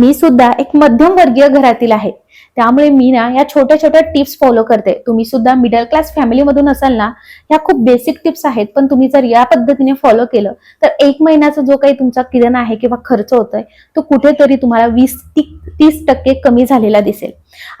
मी सुद्धा एक मध्यम वर्गीय घरातील आहे. त्यामुळे मी ना या छोट्या छोट्या टिप्स फॉलो करते. तुम्ही सुद्धा मिडल क्लास फॅमिलीमधून असाल ना ह्या खूप बेसिक टिप्स आहेत. पण तुम्ही जर या पद्धतीने फॉलो केलं तर एक महिन्याचा जो काही तुमचा किरण आहे किंवा खर्च होतोय तो कुठेतरी तुम्हाला वीस ती तीस टक्के कमी झालेला दिसेल.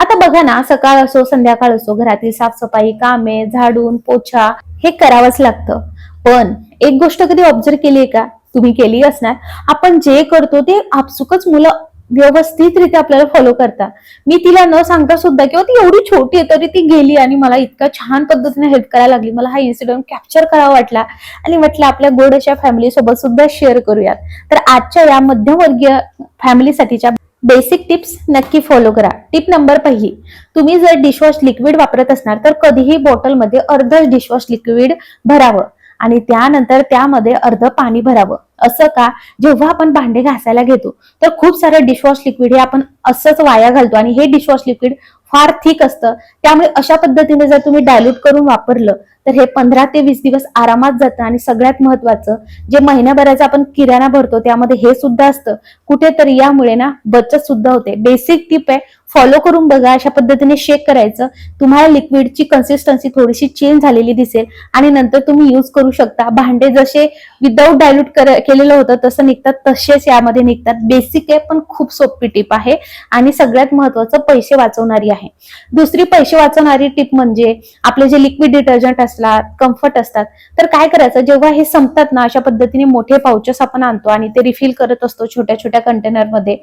आता बघा ना सकाळ असो संध्याकाळ असो घरातील साफसफाई कामे झाडून पोछा हे करावंच लागतं. पण एक गोष्ट कधी ऑब्झर्व केली आहे का? तुम्ही केली असणार. आपण जे करतो ते आपसुकच मुलं व्यवस्थितरित्या आपल्याला फॉलो करता. मी तिला न सांगता सुद्धा किंवा ती एवढी छोटी आहे तरी ती गेली आणि मला इतक्या छान पद्धतीने हेल्प करायला लागली. मला हा इन्सिडेंट कॅप्चर करावा वाटला आणि म्हटलं आपल्या गोड अशा फॅमिली सोबत सुद्धा शेअर करूयात. तर आजच्या या मध्यमवर्गीय फॅमिलीसाठीच्या बेसिक टिप्स नक्की फॉलो करा. टिप नंबर पहिली तुम्ही जर डिशवॉश लिक्विड वापरत असणार तर कधीही बॉटलमध्ये अर्ध डिशवॉश लिक्विड भरावं. आणि त्यानंतर त्यामध्ये अर्ध पाणी भरावं. असं का? जेव्हा आपण भांडे घासायला घेतो तर खूप सारं डिशवॉश लिक्विड हे आपण असंच वाया घालतो आणि हे डिशवॉश लिक्विड फार थिक असतं. त्यामुळे अशा पद्धतीने जर तुम्ही डायल्यूट करून वापरलं तर हे पंधरा ते वीस दिवस आरामात जातं आणि सगळ्यात महत्वाचं जे महिन्याभराचा आपण किराणा भरतो त्यामध्ये हे सुद्धा असतं. कुठेतरी यामुळे ना बचत सुद्धा होते. बेसिक टिप आहे फॉलो करून बघा अशा पद्धतीने शेक करायचं. तुम्हाला लिक्विडची कन्सिस्टन्सी थोडीशी चेंज झालेली दिसेल आणि नंतर तुम्ही यूज करू शकता. भांडे जसे विदाऊट डायल्यूट केलेलं होतं तसं निघतात. तसेच यामध्ये निघतात. बेसिक आहे पण खूप सोपी टिप आहे आणि सगळ्यात महत्वाचं पैसे वाचवणारी आहे. दुसरी पैसे वाचवणारी टिप म्हणजे आपले जे लिक्विड डिटर्जंट असतात कम्फर्ट असतात तर काय करायचं? जेव्हा हे संपतात ना अशा पद्धतीने मोठे पाउचेस आपण आणतो आणि ते रिफिल करत असतो छोट्या छोट्या कंटेनरमध्ये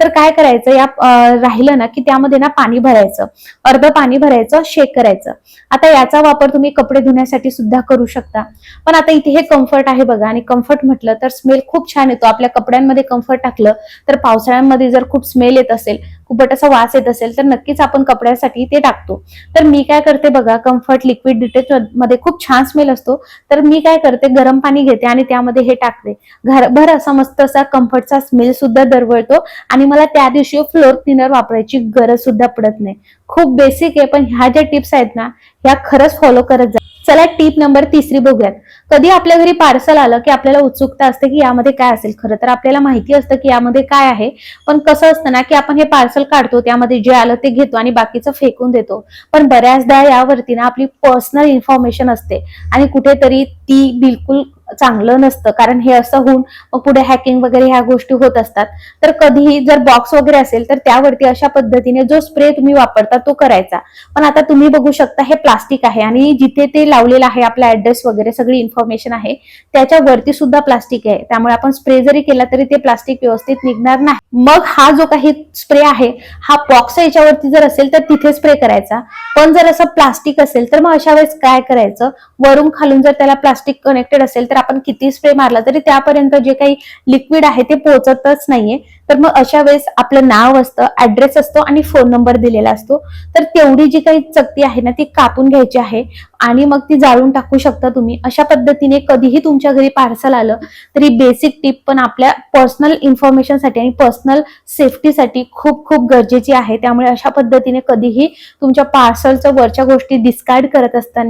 तर काय करायचं? या राहिलं ना की त्यामध्ये ना पाणी भरायचं अर्ध पाणी भरायचं शेक करायचं. आता याचा वापर तुम्ही कपडे धुण्यासाठी सुद्धा करू शकता. पण आता इथे हे कम्फर्ट आहे बघा आणि कम्फर्ट म्हटलं तर स्मेल खूप छान येतो. आपल्या कपड्यांमध्ये कम्फर्ट टाकलं तर पावसाळ्यामध्ये जर खूप स्मेल येत असेल खूपट असा वास येत असेल तर नक्कीच आपण कपड्यासाठी ते टाकतो. तर मी काय करते बघा कम्फर्ट लिक्विड डिटेच मध्ये खूप छान स्मेल असतो. तर मी काय करते गरम पाणी घेते आणि त्यामध्ये हे टाकते. घरभर असा मस्त असा कम्फर्टचा स्मेल सुद्धा दरवळतो आणि मला त्या दिवशी फ्लोर क्लिनर वापरायची गरज सुद्धा पडत नाही. खूप बेसिक आहे पण ह्या ज्या टिप्स आहेत ना ह्या खरंच फॉलो करत जा चला टीप नंबर तिसरी बघूयात. कधी आपल्या घरी पार्सल आलं की आपल्याला उत्सुकता असते की यामध्ये काय असेल? खरं तर आपल्याला माहिती असतं की यामध्ये काय आहे पण कसं असतं ना की आपण हे पार्सल काढतो त्यामध्ये जे आलं ते घेतो आणि बाकीचं फेकून देतो. पण बऱ्याचदा यावरती ना आपली पर्सनल इन्फॉर्मेशन असते आणि कुठेतरी ती बिलकुल चांगलं नसतं. कारण हे असं होऊन मग पुढे हॅकिंग वगैरे ह्या गोष्टी होत असतात. तर कधीही जर बॉक्स वगैरे असेल तर त्यावरती अशा पद्धतीने जो स्प्रे तुम्ही वापरता तो करायचा. पण आता तुम्ही बघू शकता हे प्लास्टिक आहे आणि जिथे ते लावलेलं आहे आपला ऍड्रेस वगैरे सगळी इन्फॉर्मेशन आहे त्याच्यावरती सुद्धा प्लास्टिक आहे. त्यामुळे आपण स्प्रे जरी केला तरी ते प्लास्टिक व्यवस्थित निघणार नाही. मग हा जो काही स्प्रे आहे हा बॉक्स याच्यावरती जर असेल तर तिथे स्प्रे करायचा. पण जर असं प्लास्टिक असेल तर मग अशा वेळेस काय करायचं? वरून खालून जर त्याला प्लास्टिक कनेक्टेड असेल तर आपण किती स्प्रे मारला तरी त्यापर्यंत जे काही लिक्विड आहे ते पोहोचतच नाहीये. तर मग अशा वेळेस आपलं नाव असतं ऍड्रेस असतो आणि फोन नंबर दिलेला असतो. तर तेवढी जी काही चकती आहे ना ती कापून घ्यायची आहे आणि मग ती जाळून टाकू शकता तुम्ही. अशा पद्धतीने कधीही तुमच्या घरी पार्सल आलं तरी बेसिक टिप पण आपल्या पर्सनल इन्फॉर्मेशनसाठी आणि पर्सनल सेफ्टीसाठी खूप खूप गरजेची आहे. त्यामुळे अशा पद्धतीने कधीही तुमच्या पार्सलचं वरच्या गोष्टी डिस्कार्ड करत असताना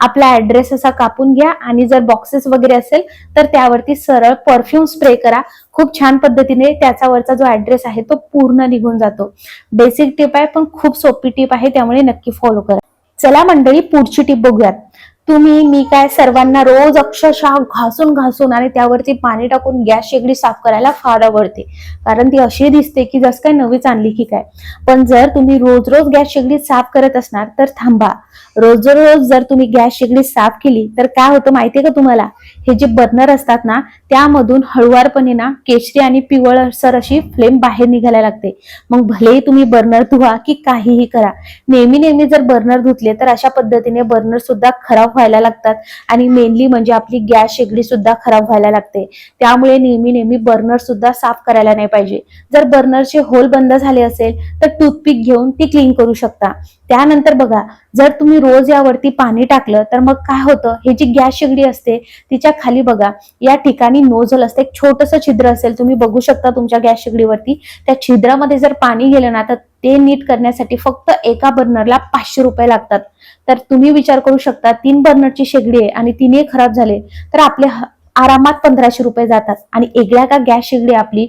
आपला ऍड्रेस असा कापून घ्या आणि जर बॉक्सेस वगैरे असेल तर त्यावरती सरळ परफ्यूम स्प्रे करा. खूप छान पद्धतीने त्याचा वरचा जो ऍड्रेस आहे तो पूर्ण निघून जातो. बेसिक टिप आहे पण खूप सोपी टिप आहे त्यामुळे नक्की फॉलो करा. चला मंडळी पुढची टिप बघूयात. तुम्ही मी काय सर्वांना रोज अक्षरशः घासून घासून आणि त्यावरती पाणी टाकून गॅस शेगडी साफ करायला फार आवडते. कारण ती अशी दिसते की जस काय नवीच आणली की काय. पण जर तुम्ही रोज रोज गॅस शेगडी साफ करत असणार तर थांबा. रोज रोज जर तुम्ही गॅस शेगडी साफ केली तर काय होतं माहितीये का तुम्हाला? हे जे बर्नर असतात ना त्यामधून हळुवारपणे ना केशरी आणि पिवळसर अशी फ्लेम बाहेर निघायला लागते. मग भलेही तुम्ही बर्नर धुवा की काहीही करा. नेहमी नेहमी जर बर्नर धुतले तर अशा पद्धतीने बर्नर सुद्धा खराब व्हायला लागतात. आणि मेनली म्हणजे आपली गॅस शेगडी सुद्धा खराब व्हायला लागते. त्यामुळे नेहमी नेहमी बर्नर सुद्धा साफ करायला नाही पाहिजे. जर बर्नरचे होल बंद झाले असेल तर टूथपिक घेऊन ती क्लीन करू शकता. त्यानंतर बघा जर तुम्ही रोज यावरती पाणी टाकलं तर मग काय होतं? हे जी गॅस शेगडी असते तिच्या खाली बघा या ठिकाणी नोझल असते. एक छोटस छिद्र असेल तुम्ही बघू शकता तुमच्या गॅस शेगडीवरती. त्या छिद्रामध्ये जर पाणी गेलं ना तर ते नीट करण्यासाठी फक्त एका बर्नरला पाचशे रुपये लागतात. तर तुम्ही विचार करू शकता तीन बर्नरची शेगडी आहे आणि तिने खराब झाले तर आपले आरामात पंधराशे रुपये जातात. आणि एकल्या का गॅस शेगडी आपली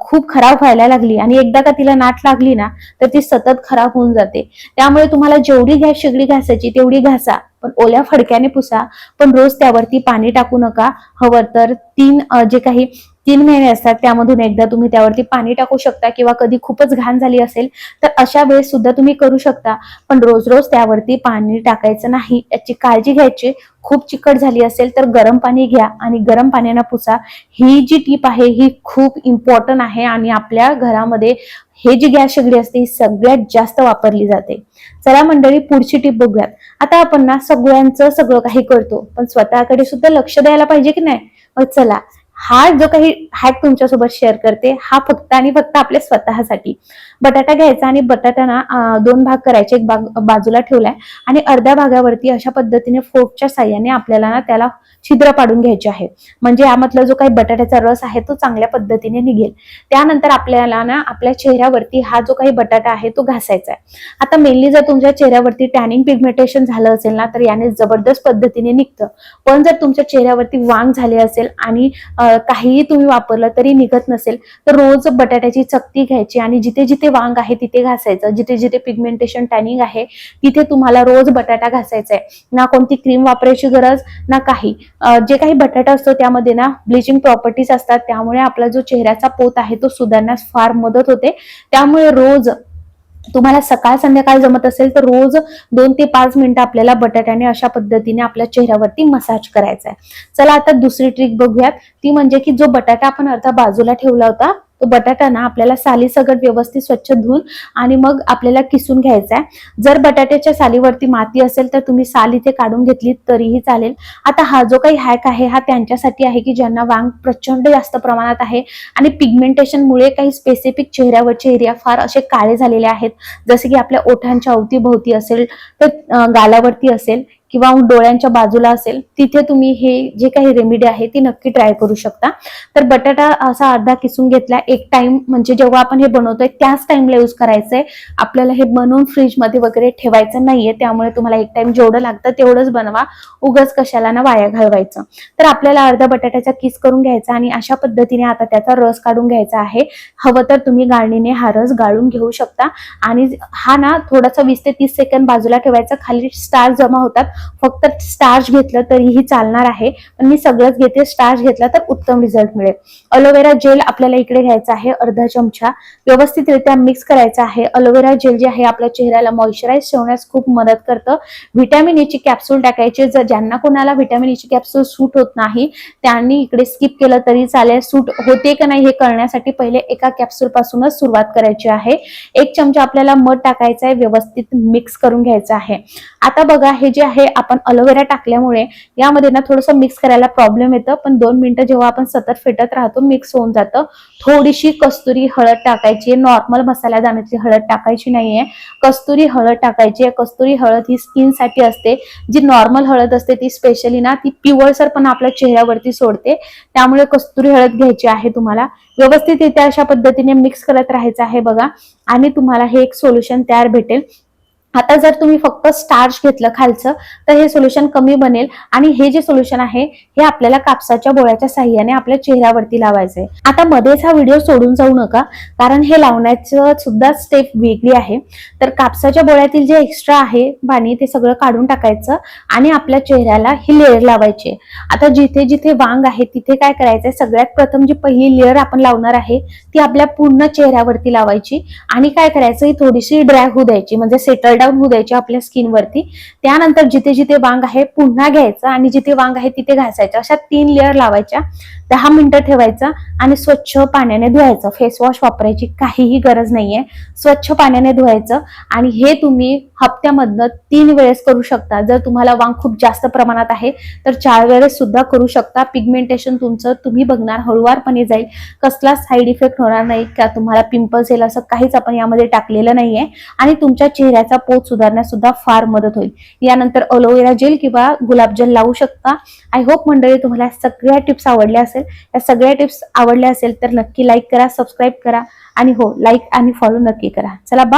खूप खराब व्हायला लागली आणि एकदा का तिला नाट लागली ना तर ती सतत खराब होऊन जाते. त्यामुळे तुम्हाला जेवढी गॅस शेगडी घासायची तेवढी घासा. पण ओल्या फडक्याने पुसा. पण रोज त्यावरती पाणी टाकू नका. हवं तर तीन जे काही तीन महिने असतात त्यामधून एकदा तुम्ही त्यावरती पाणी टाकू शकता किंवा कधी खूपच घाण झाली असेल तर अशा वेळेस सुद्धा तुम्ही करू शकता. पण रोज रोज त्यावरती पाणी टाकायचं नाही. याची काळजी घ्यायची. खूप चिकट झाली असेल तर गरम पाणी घ्या आणि गरम पाण्यानं पुसा. ही जी टीप आहे ही खूप इम्पॉर्टंट आहे आणि आपल्या घरामध्ये हे जी गॅस शेगडी असते ही सगळ्यात जास्त वापरली जाते. चला मंडळी पुढची टीप बघूयात. आता आपण ना सगळ्यांचं सगळं काही करतो पण स्वतःकडे सुद्धा लक्ष द्यायला पाहिजे की नाही? मग चला हा जो काही हॅक तुमच्यासोबत शेअर करते हा फक्त आणि फक्त आपल्या स्वतःसाठी. बटाटा घ्यायचा आणि बटाट्याना ना दोन भाग करायचे. एक भाग बाजूला ठेवलाय आणि अर्ध्या भागावरती अशा पद्धतीने फोर्कच्या साह्याने आपल्याला ना त्याला छिद्र पाडून घ्यायचे आहे. म्हणजे यामधला जो काही बटाट्याचा रस आहे तो चांगल्या पद्धतीने निघेल. त्यानंतर आपल्याला ना आपल्या चेहऱ्यावरती हा जो काही बटाटा आहे तो घासायचा आहे. आता मेनली जर तुमच्या चेहऱ्यावरती टॅनिंग पिगमेंटेशन झालं असेल ना तर याने जबरदस्त पद्धतीने निघतं. पण जर तुमच्या चेहऱ्यावरती वांग झाले असेल आणि काहीही तुम्ही वापरलं तरी निघत नसेल तर रोज बटाट्याची चकती घ्यायची आणि जिथे जिथे वांग आहे तिथे घासायचं. जिथे जिथे पिगमेंटेशन टॅनिंग आहे तिथे तुम्हाला रोज बटाटा घासायचा आहे. ना कोणती क्रीम वापरायची गरज ना काही. जे काही बटाटा असतो त्यामध्ये ना ब्लिचिंग प्रॉपर्टीज असतात. त्यामुळे आपला जो चेहऱ्याचा पोत आहे तो सुधारण्यास फार मदत होते. त्यामुळे रोज तुम्हाला सकाळ संध्याकाळ जमत असेल तर रोज दोन ते पाच मिनिटं आपल्याला बटाट्याने अशा पद्धतीने आपल्या चेहऱ्यावरती मसाज करायचा आहे. चला आता दुसरी ट्रिक बघूयात. ती म्हणजे की जो बटाटा आपण अर्धा बाजूला ठेवला होता तो बटाटा ना आपल्याला साली सगळं व्यवस्थित स्वच्छ धुवून आणि मग आपल्याला किसून घ्यायचा आहे जर बटाट्याच्या सालीवरती माती असेल तर तुम्ही साल इथे काढून घेतली तरीही चालेल. आता हा जो काही हॅक आहे हा त्यांच्यासाठी आहे की ज्यांना वांग प्रचंड जास्त प्रमाणात आहे आणि पिगमेंटेशनमुळे काही स्पेसिफिक चेहऱ्यावरचे एरिया फार असे काळे झालेले आहेत. जसे की आपल्या ओठांच्या अवतीभोवती असेल तर गालावरती असेल किंवा डोळ्यांच्या बाजूला असेल तिथे तुम्ही हे जे काही रेमेडी आहे ती नक्की ट्राय करू शकता. तर बटाटा असा अर्धा किसून घेतला एक टाइम म्हणजे जेव्हा आपण हे बनवतोय त्याच टाइमला यूज करायचंय. आपल्याला हे बनवून फ्रीजमध्ये वगैरे ठेवायचं नाहीये त्यामुळे तुम्हाला एक टाइम जेवढं लागतं तेवढंच बनवा. उगच कशाला ना वाया घालवायचं. तर आपल्याला अर्धा बटाट्याचा किस करून घ्यायचा आणि अशा पद्धतीने आता त्याचा रस काढून घ्यायचा आहे. हवं तर तुम्ही गाळणीने हा रस गाळून घेऊ शकता. आणि हा ना थोडासा वीस ते तीस सेकंद बाजूला ठेवायचा खाली स्टार जमा होतात. फक्त स्टार्च घेतलं तरीही चालणार आहे. पण मी सगळंच घेते स्टार्च घेतला तर उत्तम रिझल्ट मिळेल. अलोवेरा जेल आपल्याला इकडे घ्यायचा आहे अर्धा चमचा. व्यवस्थितरित्या मिक्स करायचा आहे. अलोवेरा जेल जे आहे आपल्या चेहऱ्याला मॉइश्चराईज ठेवण्यास खूप मदत करतं. व्हिटॅमिन एची कॅप्सूल टाकायचे. जर ज्यांना कोणाला व्हिटॅमिन ची कॅप्सूल सूट होत नाही त्यांनी इकडे स्किप केलं तरी चालेल. सूट होते का नाही हे कळण्यासाठी पहिले एका कॅप्सूल पासूनच सुरुवात करायची आहे. एक चमचा आपल्याला मध टाकायचा आहे. व्यवस्थित मिक्स करून घ्यायचा आहे. आता बघा हे जे आहे आपण अलोवेरा टाकल्यामुळे यामध्ये ना थोडंसं मिक्स करायला प्रॉब्लेम येतं. पण दोन मिनिटं जेव्हा आपण सतत फेटत राहतो मिक्स होऊन जातं. थोडीशी कस्तुरी हळद टाकायची नॉर्मल मसाला दाण्याची हळद टाकायची नाहीये. कस्तुरी हळद टाकायची कस्तुरी हळद ही स्किनसाठी असते. जी नॉर्मल हळद असते ती स्पेशली ना ती पिवळसर पण आपल्या चेहऱ्यावरती सोडते. त्यामुळे कस्तुरी हळद घ्यायची आहे तुम्हाला. व्यवस्थित इथे अशा पद्धतीने मिक्स करत राहायचं आहे बघा. आणि तुम्हाला हे एक सोल्युशन तयार भेटेल. आता जर तुम्ही फक्त स्टार्च घेतलं खालचं तर हे सोल्युशन कमी बनेल. आणि हे जे सोल्युशन आहे हे आपल्याला कापसाच्या बोळ्याच्या साह्याने आपल्या चेहऱ्यावरती लावायचंय. आता मध्येच हा व्हिडिओ सोडून जाऊ नका कारण हे लावण्याचं सुद्धा स्टेप वेगळी आहे. तर कापसाच्या बोळ्यातील जे एक्स्ट्रा आहे पाणी ते सगळं काढून टाकायचं आणि आपल्या चेहऱ्याला ही लेअर लावायची. आता जिथे जिथे वांग आहे तिथे काय करायचंय सगळ्यात प्रथम जी पहिली लेअर आपण लावणार आहे ती आपल्या पूर्ण चेहऱ्यावरती लावायची. आणि काय करायचं ही थोडीशी ड्राय होऊ द्यायची म्हणजे सेटल डाऊन होऊ द्यायची आपल्या स्किनवरती त्यानंतर जिथे जिथे वांग आहे पुन्हा घ्यायचं आणि जिथे वांग आहे तिथे घासायचं. अशा तीन लेअर लावायच्या. दहा मिनिटं ठेवायचं आणि स्वच्छ पाण्याने धुवायचं. फेस वॉश वापरायची काहीही गरज नाहीये. स्वच्छ पाण्याने धुवायचं आणि हे तुम्ही हप्त्यामधनं तीन वेळेस करू शकता. जर तुम्हाला वांग खूप जास्त प्रमाणात आहे तर चार वेळेस सुद्धा करू शकता. पिगमेंटेशन तुमचं तुम्ही बघणार हळुवारपणे जाईल. कसलाच साईड इफेक्ट होणार नाही का तुम्हाला पिंपल्स येईल असं काहीच आपण यामध्ये टाकलेलं नाहीये. आणि तुमच्या चेहऱ्याचा पोत सुधारण्यास सुद्धा फार मदत होईल. यानंतर अलोवेरा जेल किंवा गुलाबजल लावू शकता. आय होप मंडळी तुम्हाला सगळ्या टिप्स आवडल्या असेल. या सगळ्या टिप्स आवडल्या असेल तर नक्की लाईक करा सबस्क्राईब करा आणि हो लाईक आणि फॉलो नक्की करा. चला बा